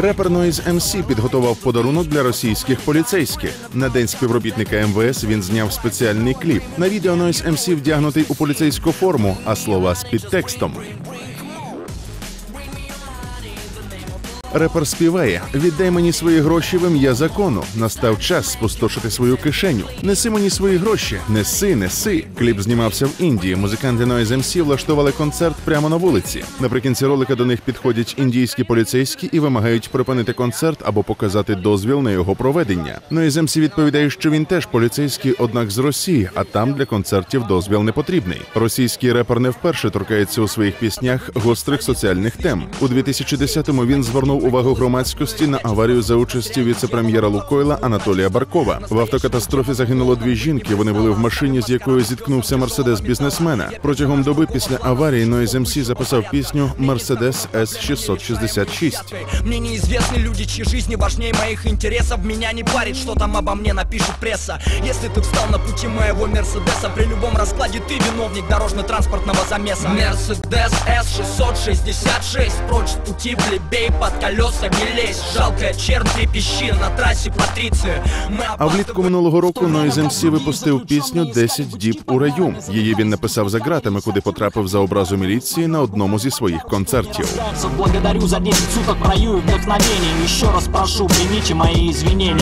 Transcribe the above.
Репер Noise MC підготував подарунок для російських поліцейських. На день співробітника МВС він зняв спеціальний кліп. На відео Noise MC вдягнутий у поліцейську форму, а слова з підтекстом. Репер співає: Віддай мені свої гроші в ім'я закону. Настав час спустошити свою кишеню. Неси мені свої гроші, неси, неси. Кліп знімався в Індії. Музиканти Noise MC влаштували концерт прямо на вулиці. Наприкінці ролика до них підходять індійські поліцейські і вимагають припинити концерт або показати дозвіл на його проведення. Noise MC відповідає, що він теж поліцейський, однак з Росії, а там для концертів дозвіл не потрібний. Російський репер не вперше торкається у своїх піснях гострих соціальних тем. У 2010-му він звернув увагу громадськості на аварію за участі віце-прем'єра Лукойла Анатолія Баркова. В автокатастрофі загинуло дві жінки. Вони були в машині, з якою зіткнувся мерседес бізнесмена. Протягом доби після аварії Noise MC записав пісню Мерседес С 666 Мне неизвестны люди, чьи жизни важнее моих интересов Меня не парит, что там обо мне напишет пресса Если ты встал на пути моего Мерседеса При любом раскладе ты виновник дорожно-транспортного замеса Мерседес С666 Прочь с пути, плебей, под колеса не жалка чернь трепещи на трасі Патриции А влітку минулого року Noise MC випустив пісню «10 діб у раю. Її він написав за ґратами, куди потрапив за образу міліції на одному зі своїх концертів. Благодарю за 10 суток в раю и вдохновение Ще раз прошу, прийміть мої извинения